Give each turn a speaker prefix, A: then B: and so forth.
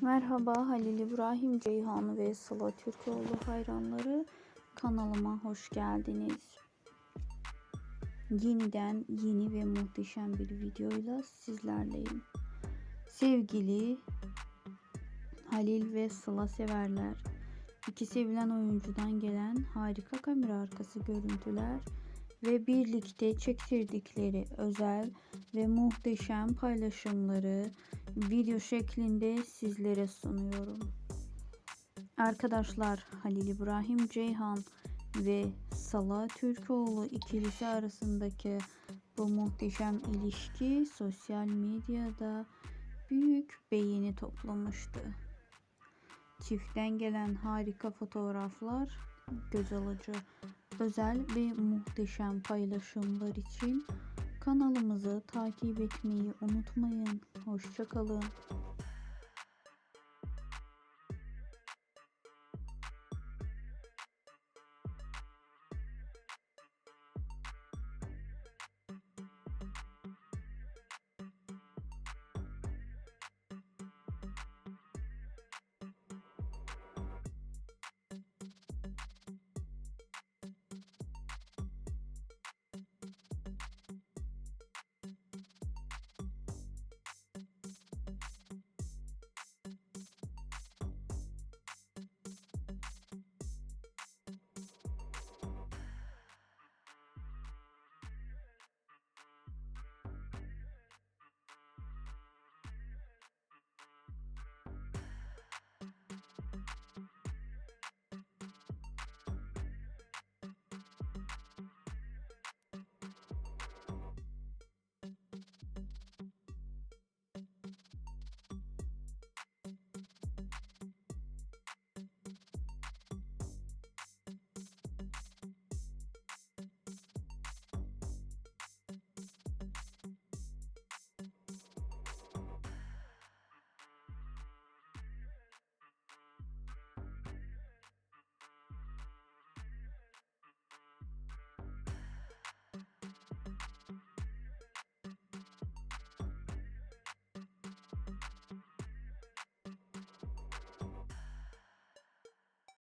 A: Merhaba Halil İbrahim Ceyhan ve Sıla Türkoğlu hayranları kanalıma hoş geldiniz. Yeniden yeni ve muhteşem bir videoyla sizlerleyim. Sevgili Halil ve Sıla severler, iki sevilen oyuncudan gelen harika kamera arkası görüntüler ve birlikte çektirdikleri özel ve muhteşem paylaşımları video şeklinde sizlere sunuyorum. Arkadaşlar Halil İbrahim Ceyhan ve Sala Türkoğlu ikilisi arasındaki bu muhteşem ilişki sosyal medyada büyük beğeni toplamıştı. Çiftten gelen harika fotoğraflar göz alıcı özel ve muhteşem paylaşımlar için kanalımızı takip etmeyi unutmayın. Hoşçakalın.